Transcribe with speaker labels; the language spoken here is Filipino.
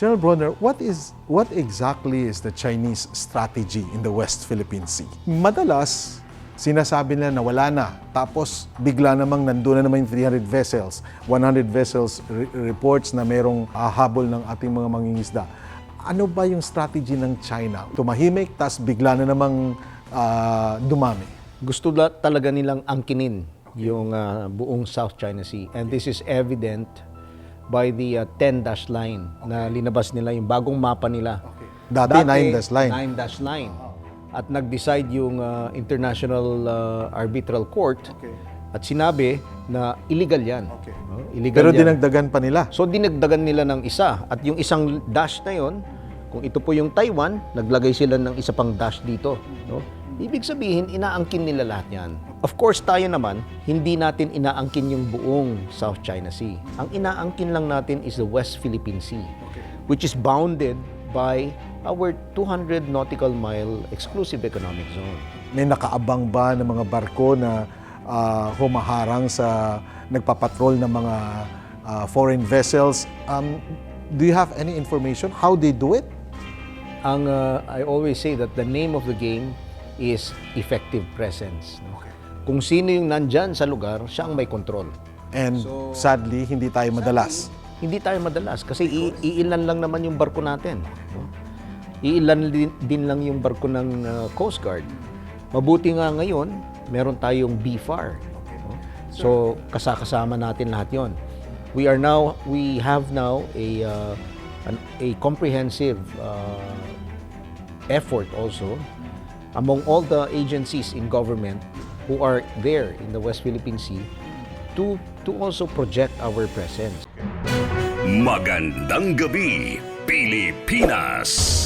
Speaker 1: General Bronner, what is what exactly is the Chinese strategy in the West Philippine Sea? Madalas, sinasabi nila na wala na. Tapos, bigla namang nandun na naman yung 300 vessels. 100 vessels re- reports na merong ah, habol ng ating mga mangingisda. Ano ba yung strategy ng China? Tumahimik, tas bigla na namang ah, dumami.
Speaker 2: Gusto la- talaga nilang angkinin yung ah, buong South China Sea. And this is evident by the ah, 10-dash line na linabas nila yung bagong mapa nila.
Speaker 1: Dati, 9-dash line.
Speaker 2: 9-dash line. At nag-decide yung ah, International ah, Arbitral Court at sinabi na illegal yan.
Speaker 1: Okay.
Speaker 2: Illegal
Speaker 1: Pero
Speaker 2: yan.
Speaker 1: dinagdagan pa nila.
Speaker 2: So dinagdagan nila ng isa at yung isang dash na yon, kung ito po yung Taiwan, naglagay sila ng isa pang dash dito, no? Ibig sabihin, inaangkin nila lahat 'yan. Of course, tayo naman, hindi natin inaangkin yung buong South China Sea. Ang inaangkin lang natin is the West Philippine Sea, which is bounded by our 200 nautical mile exclusive economic zone.
Speaker 1: May nakaabang ba ng mga barko na ah, humaharang sa nagpapatrol ng mga ah, foreign vessels? Um, do you have any information how they do it?
Speaker 2: Ang uh, I always say that the name of the game is effective presence. no? Kung sino yung nandyan sa lugar, siya ang may control.
Speaker 1: And sadly, hindi tayo madalas.
Speaker 2: Hindi tayo madalas kasi i- iilan lang naman yung barko natin. no? Iilan din, din lang yung barko ng uh, Coast Guard. Mabuti nga ngayon, meron tayong BFAR. no? So, kasakasama natin lahat yon. We are now, we have now a, uh, an- a comprehensive uh, effort also among all the agencies in government who are there in the West Philippine Sea to to also project our presence.
Speaker 3: Magandang gabi, Pilipinas!